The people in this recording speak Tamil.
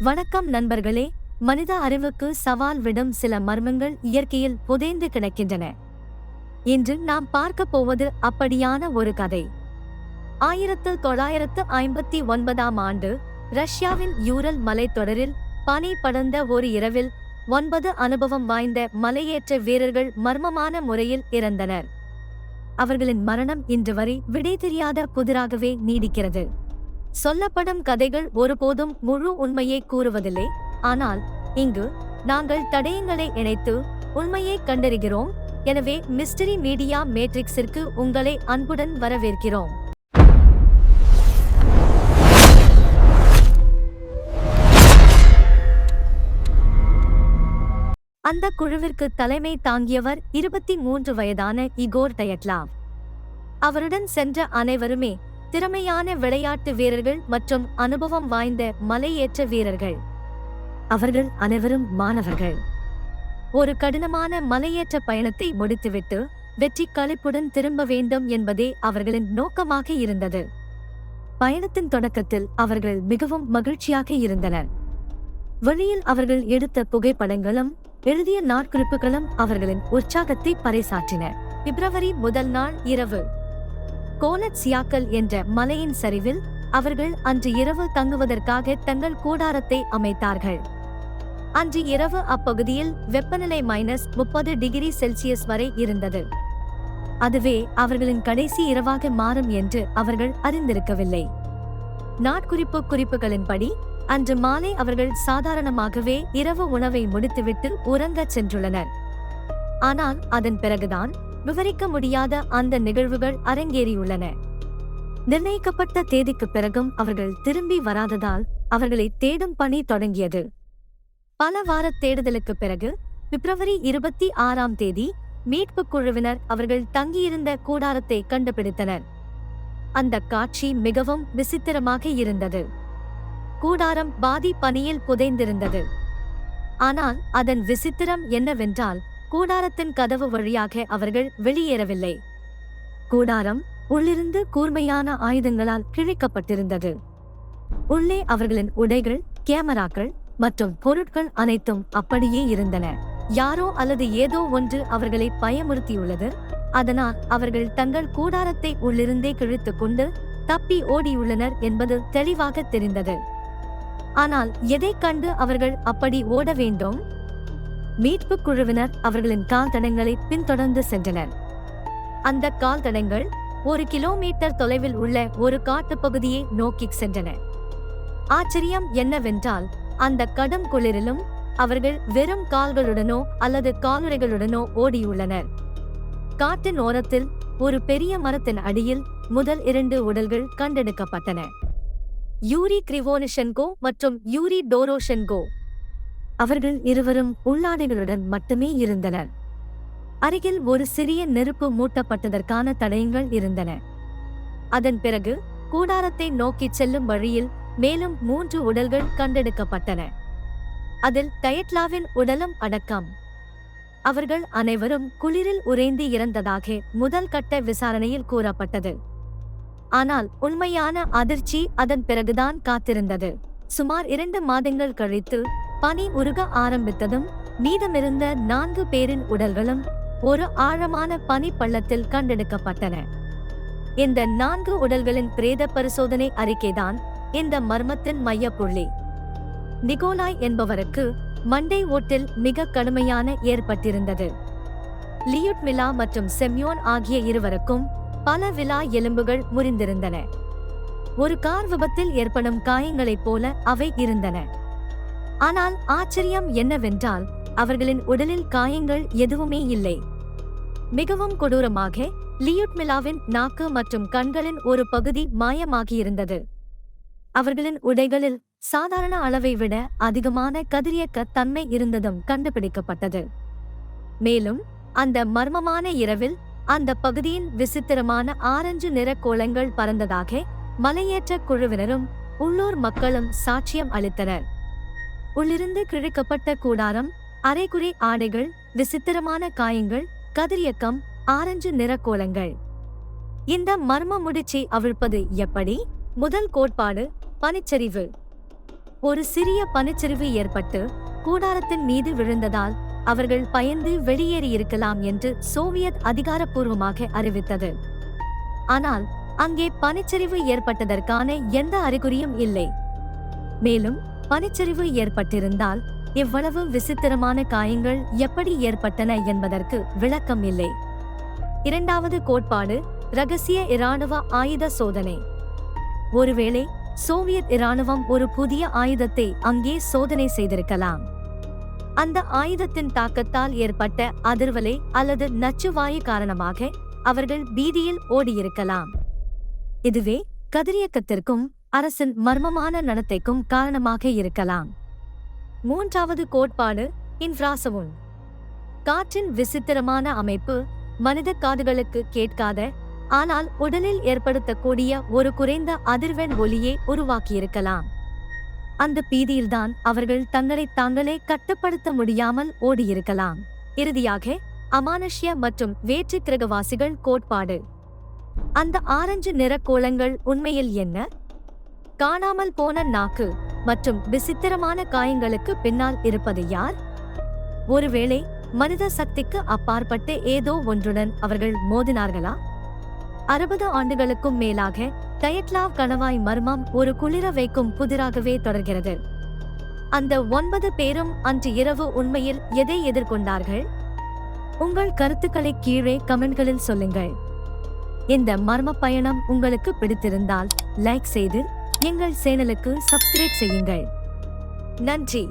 வணக்கம் நண்பர்களே. மனித அறிவுக்கு சவால் விடும் சில மர்மங்கள் இயற்கையில் புதைந்து கிடக்கின்றன. இன்று நாம் பார்க்க போவது அப்படியான ஒரு கதை. ஆயிரத்து தொள்ளாயிரத்து ஐம்பத்தி ஒன்பதாம் ஆண்டு ரஷ்யாவின் யூரல் மலைத்தொடரில் பனி படர்ந்த ஒரு இரவில் ஒன்பது அனுபவம் வாய்ந்த மலையேற்ற வீரர்கள் மர்மமான முறையில் இறந்தனர். அவர்களின் மரணம் இன்று வரை விடை தெரியாத புதிராகவே நீடிக்கிறது. சொல்லப்படும் கதைகள் ஒருபோதும் முழு உண்மையை கூறுவதில்லை. ஆனால் இங்கு நாங்கள் தடயங்களை இணைத்து உண்மையை கண்டறிகிறோம். எனவே மிஸ்டரி மீடியா மேட்ரிக்ஸிற்கு உங்களை அன்புடன் வரவேற்கிறோம். அந்த குழுவிற்கு தலைமை தாங்கியவர் இருபத்தி மூன்று வயதான இகோர் டயட்லாவ் அவருடன் சென்ற அனைவருமே திறமையான விளையாட்டு வீரர்கள் மற்றும் அனுபவம் வாய்ந்த மலையேற்ற வீரர்கள். அவர்கள் அனைவரும் மாணவர்கள். ஒரு கடினமான மலையேற்ற பயணத்தை முடித்துவிட்டு வெற்றி களிப்புடன் திரும்ப வேண்டும் என்பதே அவர்களின் நோக்கமாக இருந்தது. பயணத்தின் தொடக்கத்தில் அவர்கள் மிகவும் மகிழ்ச்சியாக இருந்தனர். வழியில் அவர்கள் எடுத்த புகைப்படங்களும் எழுதிய நாட்குறிப்புகளும் அவர்களின் உற்சாகத்தை பறைசாற்றின. பிப்ரவரி முதல் நாள் இரவு. கோனட் சியாக்கல் என்ற மலையின் சரிவில் அவர்கள் அன்று இரவு தங்குவதற்காக தங்கள் கூடாரத்தை அமைத்தார்கள். அன்று இரவு அப்பகுதியில் வெப்பநிலை மைனஸ் முப்பது டிகிரி செல்சியஸ் வரை இருந்தது. அதுவே அவர்களின் கடைசி இரவாக மாறும் என்று அவர்கள் அறிந்திருக்கவில்லை. நாட்குறிப்பு குறிப்புகளின்படி அன்று மாலை அவர்கள் சாதாரணமாகவே இரவு உணவை முடித்துவிட்டு உறங்கச் சென்றுள்ளனர். ஆனால் அதன் பிறகுதான் விவரிக்க முடியாத அந்த நிகழ்வுகள் அரங்கேறியுள்ளன. நிர்ணயிக்கப்பட்ட தேதிக்கு பிறகும் அவர்கள் திரும்பி வராததால் அவர்களை தேடும் பணி தொடங்கியது. பல வார தேடுதலுக்கு பிறகு பிப்ரவரி இருபத்தி ஆறாம் தேதி மீட்புக் குழுவினர் அவர்கள் தங்கியிருந்த கூடாரத்தை கண்டுபிடித்தனர். அந்த காட்சி மிகவும் விசித்திரமாக இருந்தது. கூடாரம் பாதி பனியில் புதைந்திருந்தது. ஆனால் அதன் விசித்திரம் என்னவென்றால் கூடாரத்தின் கதவு வழியாக அவர்கள் வெளியேறவில்லை. கூடாரம் உள்ளிருந்து கூர்மையான ஆயுதங்களால் கிழிக்கப்பட்டிருந்தது. உள்ளே அவர்களின் உடைகள் கேமராக்கள் மற்றும் பொருட்கள் அனைத்தும் அப்படியே இருந்தன. யாரோ அல்லது ஏதோ ஒன்று அவர்களை பயமுறுத்தியுள்ளது. அதனால் அவர்கள் தங்கள் கூடாரத்தை உள்ளிருந்தே கிழித்து கொண்டு தப்பி ஓடியுள்ளனர் என்பது தெளிவாக தெரிந்தது. ஆனால் எதைக் கண்டு அவர்கள் அப்படி ஓட வேண்டும்? மீட்புக் குழுவினர் அவர்களின் கால் தடங்களை பின்தொடர்ந்து சென்றனர். அந்த கால் தடங்கள் ஒரு கிலோமீட்டர் தொலைவில் உள்ள ஒரு காட்டுப் பகுதியை சென்றன. ஆச்சரியம் என்னவென்றால் அந்த கடும் குளிரிலும் அவர்கள் வெறும் கால்களுடனோ அல்லது காலுறைகளுடனோ ஓடியுள்ளனர். காட்டின் ஓரத்தில் ஒரு பெரிய மரத்தின் அடியில் முதல் இரண்டு உடல்கள் கண்டெடுக்கப்பட்டன. யூரி கிரிவோனிஷென்கோ மற்றும் யூரி டோரோஷென்கோ. அவர்கள் இருவரும் உள்ளாடைகளுடன் மட்டுமே இருந்தனர். அருகில் ஒரு சிறிய நெருப்பு மூட்டப்பட்டதற்கான தடயங்கள் இருந்தன. அதன் பிறகு கூடாரத்தை நோக்கிச் செல்லும் வழியில் மேலும் மூன்று உடல்கள் கண்டெடுக்கப்பட்டன. அதில் கயட்லாவின் உடலும் அடக்கம். அவர்கள் அனைவரும் குளிரில் உறைந்து இறந்ததாக முதல் கட்ட விசாரணையில் கூறப்பட்டது. ஆனால் உண்மையான அதிர்ச்சி அதன் பிறகுதான் காத்திருந்தது. சுமார் இரண்டு மாதங்கள் கழித்து பனி உருக ஆரம்பித்ததும் மீதமிருந்த நான்கு பேரின் உடல்களும் ஒரு ஆழமான பனி பள்ளத்தில் கண்டெடுக்கப்பட்டன. இந்த நான்கு உடல்களின் பிரேத பரிசோதனை அறிக்கைதான் இந்த மர்மத்தின் மையப்புள்ளி. நிகோலாய் என்பவருக்கு மண்டை ஓட்டில் மிக கடுமையான ஏற்பட்டிருந்தது. லியுட் மிலா மற்றும் செம்யோன் ஆகிய இருவருக்கும் பல விலா எலும்புகள் முறிந்திருந்தன. ஒரு கார் விபத்தில் ஏற்படும் காயங்களைப் போல அவை இருந்தன. ஆனால் ஆச்சரியம் என்னவென்றால் அவர்களின் உடலில் காயங்கள் எதுவுமே இல்லை. மிகவும் கொடூரமாக லியுட் மிலாவின் நாக்கு மற்றும் கண்களின் ஒரு பகுதி மாயமாகியிருந்தது. அவர்களின் உடைகளில் சாதாரண அளவை விட அதிகமான கதிரியக்க தன்மை இருந்ததும் கண்டுபிடிக்கப்பட்டது. மேலும் அந்த மர்மமான இரவில் அந்த பகுதியின் விசித்திரமான ஆரஞ்சு நிற கோலங்கள் பறந்ததாக மலையேற்ற குழுவினரும் உள்ளூர் மக்களும் சாட்சியம் அளித்தனர். உள்ளிருந்து கிழக்கப்பட்ட கூடாரம் அரைகுறை ஆடைகள் விசித்திரமான காயங்கள் கதிரியக்கம் ஆரஞ்சு நிற கோலங்கள். இந்த மர்ம முடிச்சை அவிழ்ப்பது எப்படி? முதல் கோட்பாடு பனிச்சரிவு. ஒரு சிறிய பனிச்சரிவு ஏற்பட்டு கூடாரத்தின் மீது விழுந்ததால் அவர்கள் பயந்து வெளியேறியிருக்கலாம் என்று சோவியத் அதிகாரப்பூர்வமாக அறிவித்தது. ஆனால் அங்கே பனிச்சரிவு ஏற்பட்டதற்கான எந்த அறிகுறியும் இல்லை. மேலும் பனிச்சரிவு ஏற்பட்டிருந்தால் இவ்வளவு விசித்திரமான காயங்கள் எப்படி ஏற்பட்டன என்பதற்கு விளக்கம் இல்லை இரண்டாவது கோட்பாடு ரகசிய இராணுவ ஆயுத சோதனை. ஒருவேளை சோவியத் இராணுவம் ஒரு புதிய ஆயுதத்தை அங்கே சோதனை செய்திருக்கலாம். அந்த ஆயுதத்தின் தாக்கத்தால் ஏற்பட்ட அதிர்வலை அல்லது நச்சுவாயு காரணமாக அவர்கள் பீதியில் ஓடியிருக்கலாம். இதுவே கதிரியக்கத்திற்கும் அரசின் மர்மமான நடத்தைக்கும் காரணமாக இருக்கலாம். மூன்றாவது கோட்பாடு இன்ஃப்ராசவுன் காற்றின் விசித்திரமான அமைப்பு மனித காதுகளுக்கு கேட்காத ஆனால் உடலில் ஏற்படுத்தக்கூடிய ஒரு குறைந்த அதிர்வெண் ஒலியை உருவாக்கியிருக்கலாம். அந்த பீதியில்தான் அவர்கள் தங்களை தாங்களே கட்டுப்படுத்த முடியாமல் ஓடியிருக்கலாம். இறுதியாக அமானுஷ்ய மற்றும் வேற்று கிரகவாசிகள் கோட்பாடு. அந்த ஆரஞ்சு நிற கோலங்கள் உண்மையில் என்ன? காணாமல் போன நாக்கு மற்றும் விசித்திரமான காயங்களுக்கு பின்னால் இருப்பது யார்? ஒருவேளை மனித சக்திக்கு அப்பாற்பட்டு ஏதோ ஒன்றுடன் அவர்கள் மோதினார்களா? அறுபது ஆண்டுகளுக்கும் மேலாக டயட்லாவ் கணவாய் மர்மம் ஒரு குளிர வைக்கும் புதிராகவே தொடர்கிறது. அந்த ஒன்பது பேரும் அன்று இரவு உண்மையில் எதை எதிர்கொண்டார்கள்? உங்கள் கருத்துக்களை கீழே கமெண்ட்களில் சொல்லுங்கள். இந்த மர்ம பயணம் உங்களுக்கு பிடித்திருந்தால் லைக் செய்து எங்கள் சேனலுக்கு சப்ஸ்கிரைப் செய்யுங்கள். நன்றி.